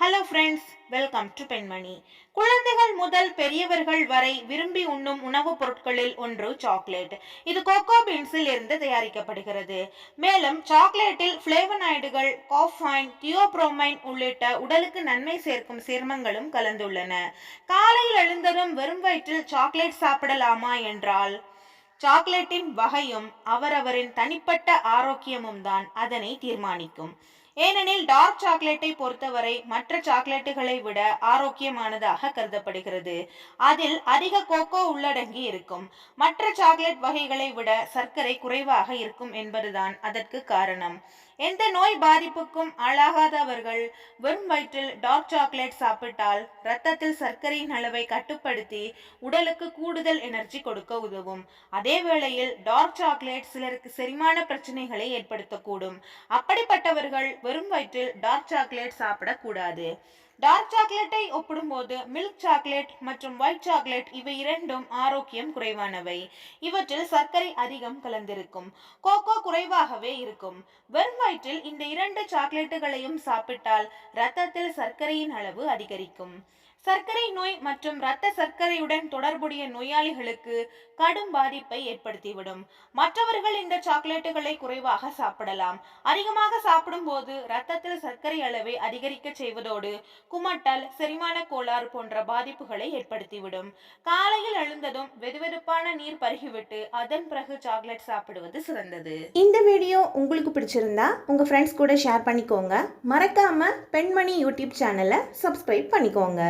Hello friends welcome to பெண்மணி குழந்தைகள் முதல் பெரியவர்கள் வரை விரும்பி உண்ணும் உணவுப் பொருட்களில் ஒன்று சாக்லேட் இது கோகோ பீன்ஸில் இருந்து தயாரிக்கப்படுகிறது. மேலும் சாக்லேட்டில் ஃபிளேவனாய்டுகள் காஃபைன் தியோப்ரோமைன் உள்ளிட்ட உடலுக்கு நன்மை சேர்க்கும் சேர்மங்களும் கலந்துள்ளன. காலையில் எழுந்ததும் வெறும் வயிற்றில் சாக்லேட் சாப்பிடலாமா என்றால் சாக்லேட்டின் வகையும் அவரவரின் தனிப்பட்ட ஆரோக்கியமும் தான் அதனை தீர்மானிக்கும். ஏனெனில் டார்க் சாக்லேட்டை பொறுத்தவரை மற்ற சாக்லேட்டுகளை விட ஆரோக்கியமானதாக கருதப்படுகிறது. அதில் அதிக கோகோ உள்ளடங்கி இருக்கும். மற்ற சாக்லேட் வகைகளை விட சர்க்கரை குறைவாக இருக்கும் என்பதுதான் அதற்கு காரணம். எந்த நோய் பாதிப்புக்கும் ஆளாகாதவர்கள் வெறும் வயிற்றில் டார்க் சாக்லேட் சாப்பிட்டால் ரத்தத்தில் சர்க்கரையின் அளவை கட்டுப்படுத்தி உடலுக்கு கூடுதல் எனர்ஜி கொடுக்க உதவும். அதே வேளையில் டார்க் சாக்லேட் சிலருக்கு செரிமான பிரச்சனைகளை ஏற்படுத்தக்கூடும். அப்படிப்பட்டவர்கள் வெறும் வயிற்றில் டார்க் சாக்லேட் சாப்பிடக்கூடாது. டார்க் சாக்லேட்டை ஒப்பிடும்போது மில்க் சாக்லேட் மற்றும் ஒயிட் சாக்லேட் இவை இரண்டும் ஆரோக்கியம் குறைவானவை. இவற்றில் சர்க்கரை அதிகம் கலந்திருக்கும். கோகோ குறைவாகவே இருக்கும். வெறும் வயிற்றில் இந்த இரண்டு சாக்லேட்டுகளையும் சாப்பிட்டால் ரத்தத்தில் சர்க்கரையின் அளவு அதிகரிக்கும். சர்க்கரை நோய் மற்றும் இரத்த சர்க்கரையுடன் தொடர்புடைய நோயாளிகளுக்கு கடும் பாதிப்பை ஏற்படுத்திவிடும். மற்றவர்கள் இந்த சாக்லேட்டுகளை குறைவாக சாப்பிடலாம். அதிகமாக சாப்பிடும்போது இரத்தத்தில் சர்க்கரை அளவை அதிகரிக்க செய்வதோடு குமட்டல் செரிமான கோளாறு போன்ற பாதிப்புகளை ஏற்படுத்திவிடும். காலையில் எழுந்ததும் வெதுவெதுப்பான நீர் பருகிவிட்டு அதன் பிறகு சாக்லேட் சாப்பிடுவது சிறந்தது. இந்த வீடியோ உங்களுக்கு பிடிச்சிருந்தா உங்கள் ஃப்ரெண்ட்ஸ் கூட ஷேர் பண்ணிக்கோங்க. மறக்காமல் பெண்மணி யூடியூப் சேனலை சப்ஸ்கிரைப் பண்ணிக்கோங்க.